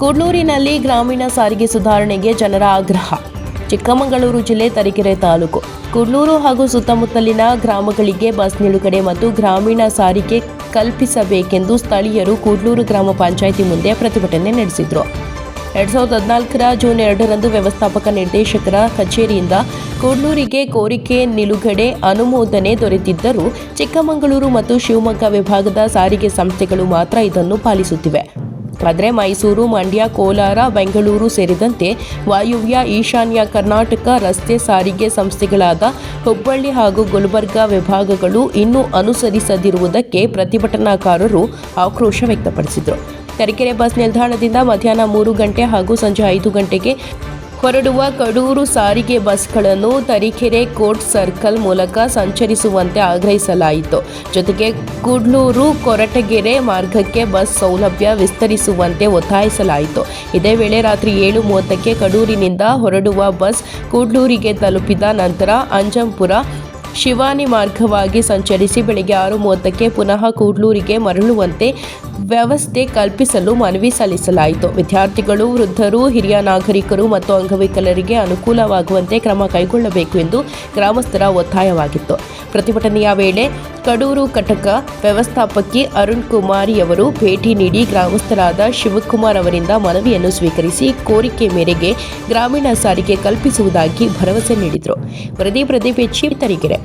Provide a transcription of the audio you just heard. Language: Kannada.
ಕೂಡ್ಲೂರಿನಲ್ಲಿ ಗ್ರಾಮೀಣ ಸಾರಿಗೆ ಸುಧಾರಣೆಗೆ ಜನರ ಆಗ್ರಹ. ಚಿಕ್ಕಮಗಳೂರು ಜಿಲ್ಲೆ ತರೀಕೆರೆ ತಾಲೂಕು. ಕುಡ್ಲೂರು ಹಾಗೂ ಸುತ್ತಮುತ್ತಲಿನ ಗ್ರಾಮಗಳಿಗೆ ಬಸ್ ನಿಲುಗಡೆ ಮತ್ತು ಗ್ರಾಮೀಣ ಸಾರಿಗೆ ಕಲ್ಪಿಸಬೇಕೆಂದು ಸ್ಥಳೀಯರು ಕೂಡ್ಲೂರು ಗ್ರಾಮ ಪಂಚಾಯಿತಿ ಮುಂದೆ ಪ್ರತಿಭಟನೆ ನಡೆಸಿದರು. ಎರಡ್ ಸಾವಿರದ ಹದಿನಾಲ್ಕರ ಜೂನ್ ಎರಡರಂದು ವ್ಯವಸ್ಥಾಪಕ ನಿರ್ದೇಶಕರ ಕಚೇರಿಯಿಂದ ಕೂಡ್ಲೂರಿಗೆ ಕೋರಿಕೆ ನಿಲುಗಡೆ ಅನುಮೋದನೆ ದೊರೆತಿದ್ದರೂ ಚಿಕ್ಕಮಗಳೂರು ಮತ್ತು ಶಿವಮೊಗ್ಗ ವಿಭಾಗದ ಸಾರಿಗೆ ಸಂಸ್ಥೆಗಳು ಮಾತ್ರ ಇದನ್ನು ಪಾಲಿಸುತ್ತಿವೆ. ಆದರೆ ಮೈಸೂರು, ಮಂಡ್ಯ, ಕೋಲಾರ, ಬೆಂಗಳೂರು ಸೇರಿದಂತೆ ವಾಯುವ್ಯ, ಈಶಾನ್ಯ ಕರ್ನಾಟಕ ರಸ್ತೆ ಸಾರಿಗೆ ಸಂಸ್ಥೆಗಳಾದ ಹುಬ್ಬಳ್ಳಿ ಹಾಗೂ ಗುಲ್ಬರ್ಗಾ ವಿಭಾಗಗಳು ಇನ್ನೂ ಅನುಸರಿಸದಿರುವುದಕ್ಕೆ ಪ್ರತಿಭಟನಾಕಾರರು ಆಕ್ರೋಶ ವ್ಯಕ್ತಪಡಿಸಿದರು. ತರೀಕೆರೆ ಬಸ್ ನಿಲ್ದಾಣದಿಂದ ಮಧ್ಯಾಹ್ನ ಮೂರು ಗಂಟೆ ಹಾಗೂ ಸಂಜೆ ಐದು ಗಂಟೆಗೆ ಹೊರಡುವ ಕಡೂರು ಸಾರಿಗೆ ಬಸ್ಗಳನ್ನು ತರೀಕೆರೆ ಕೋರ್ಟ್ ಸರ್ಕಲ್ ಮೂಲಕ ಸಂಚರಿಸುವಂತೆ ಆಗ್ರಹಿಸಲಾಯಿತು. ಜೊತೆಗೆ ಕುಡ್ಲೂರು ಕೊರಟಗೆರೆ ಮಾರ್ಗಕ್ಕೆ ಬಸ್ ಸೌಲಭ್ಯ ವಿಸ್ತರಿಸುವಂತೆ ಒತ್ತಾಯಿಸಲಾಯಿತು. ಇದೇ ವೇಳೆ ರಾತ್ರಿ ಏಳು ಮೂವತ್ತಕ್ಕೆ ಕಡೂರಿನಿಂದ ಹೊರಡುವ ಬಸ್ ಕುಡ್ಲೂರಿಗೆ ತಲುಪಿದ ನಂತರ ಅಂಜಂಪುರ ಶಿವಾನಿ ಮಾರ್ಗವಾಗಿ ಸಂಚರಿಸಿ ಬೆಳಗ್ಗೆ ಆರು ಮೂವತ್ತಕ್ಕೆ ಪುನಃ ಕೂಡ್ಲೂರಿಗೆ ಮರಳುವಂತೆ ವ್ಯವಸ್ಥೆ ಕಲ್ಪಿಸಲು ಮನವಿ ಸಲ್ಲಿಸಲಾಯಿತು. ವಿದ್ಯಾರ್ಥಿಗಳು, ವೃದ್ಧರು, ಹಿರಿಯ ನಾಗರಿಕರು ಮತ್ತು ಅಂಗವಿಕಲರಿಗೆ ಅನುಕೂಲವಾಗುವಂತೆ ಕ್ರಮ ಕೈಗೊಳ್ಳಬೇಕು ಎಂದು ಗ್ರಾಮಸ್ಥರ ಒತ್ತಾಯವಾಗಿತ್ತು. ಪ್ರತಿಭಟನೆಯ ವೇಳೆ ಕಡೂರು ಕಟಕ ವ್ಯವಸ್ಥಾಪಕಿ ಅರುಣ್ ಕುಮಾರಿ ಅವರು ಭೇಟಿ ನೀಡಿ ಗ್ರಾಮಸ್ಥರಾದ ಶಿವಕುಮಾರ್ ಅವರಿಂದ ಮನವಿಯನ್ನು ಸ್ವೀಕರಿಸಿ ಕೋರಿಕೆ ಮೇರೆಗೆ ಗ್ರಾಮೀಣ ಸಾರಿಗೆ ಕಲ್ಪಿಸುವುದಾಗಿ ಭರವಸೆ ನೀಡಿದರು. ವರದಿ ಹೆಚ್ಚಿ ತರೀಕೆರೆ.